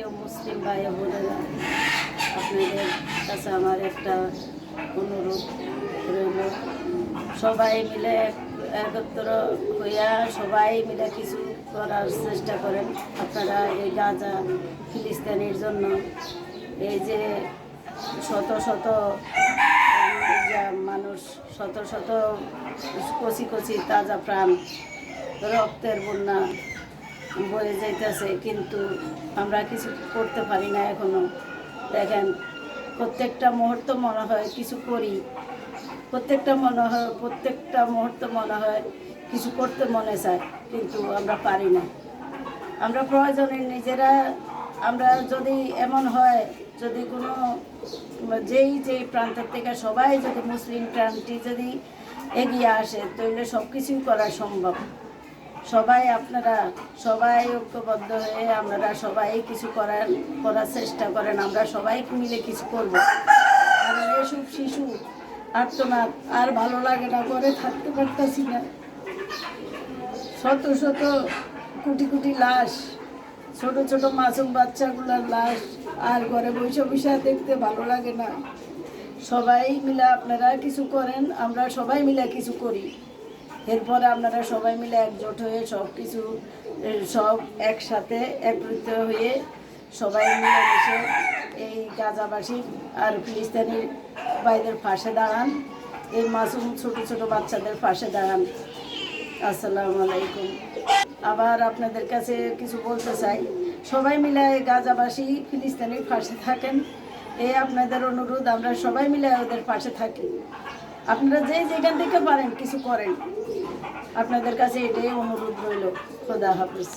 প্রিয় মুসলিম ভাই বোনেরা, আপনাদের কাছে আমার একটা অনুরোধ রইল। সবাই মিলে একত্র হইয়া সবাই মিলে কিছু করার চেষ্টা করেন। আপনারা এই গাজা ফিলিস্তিনের জন্য এই যে শত শত মানুষ, শত শত কচি কচি তাজা প্রাণ, রক্তের বন্যা বয়ে যাইতেছে, কিন্তু আমরা কিছু করতে পারি না এখনও। দেখেন, প্রত্যেকটা মুহূর্ত মনে হয় কিছু করি। প্রত্যেকটা মনে হয়, প্রত্যেকটা মুহূর্ত মনে হয় কিছু করতে মনে চায়, কিন্তু আমরা পারি না। আমরা প্রয়োজনে নিজেরা, আমরা যদি এমন হয়, যদি কোনো, যেই যেই প্রান্তের থেকে সবাই যদি মুসলিম প্রান্তি যদি এগিয়ে আসে, তাহলে সব কিছুই করা সম্ভব। সবাই আপনারা সবাই ঐক্যবদ্ধ হয়ে আপনারা সবাই কিছু করার করার চেষ্টা করেন, আমরা সবাই মিলে কিছু করব। কারণ এসব শিশু আর্তনাদ আর ভালো লাগে না করে থাকতে পারতেছি না। শত শত কোটি কোটি লাশ, ছোট ছোট মাসুম বাচ্চাগুলোর লাশ, আর ঘরে বৈশা বসে দেখতে ভালো লাগে না। সবাই মিলে আপনারা কিছু করেন, আমরা সবাই মিলে কিছু করি। এরপরে আপনারা সবাই মিলে একজোট হয়ে সব কিছু সব একসাথে একত্রিত হয়ে সবাই মিলে মিশে এই গাজাবাসী আর ফিলিস্তিনি ভাইদের পাশে দাঁড়ান, এই মাসুম ছোট ছোট বাচ্চাদের পাশে দাঁড়ান। আসসালামু আলাইকুম। আবার আপনাদের কাছে কিছু বলতে চাই। সবাই মিলে গাজাবাসী ফিলিস্তিনির পাশে থাকেন এই আপনাদের অনুরোধ, আমরা সবাই মিলে ওদের পাশে থাকি। আপনারা যে যেখান থেকে পারেন কিছু করেন। আপনাদের কাছে এটাই অনুরোধ রইল। খোদা হাফিজ।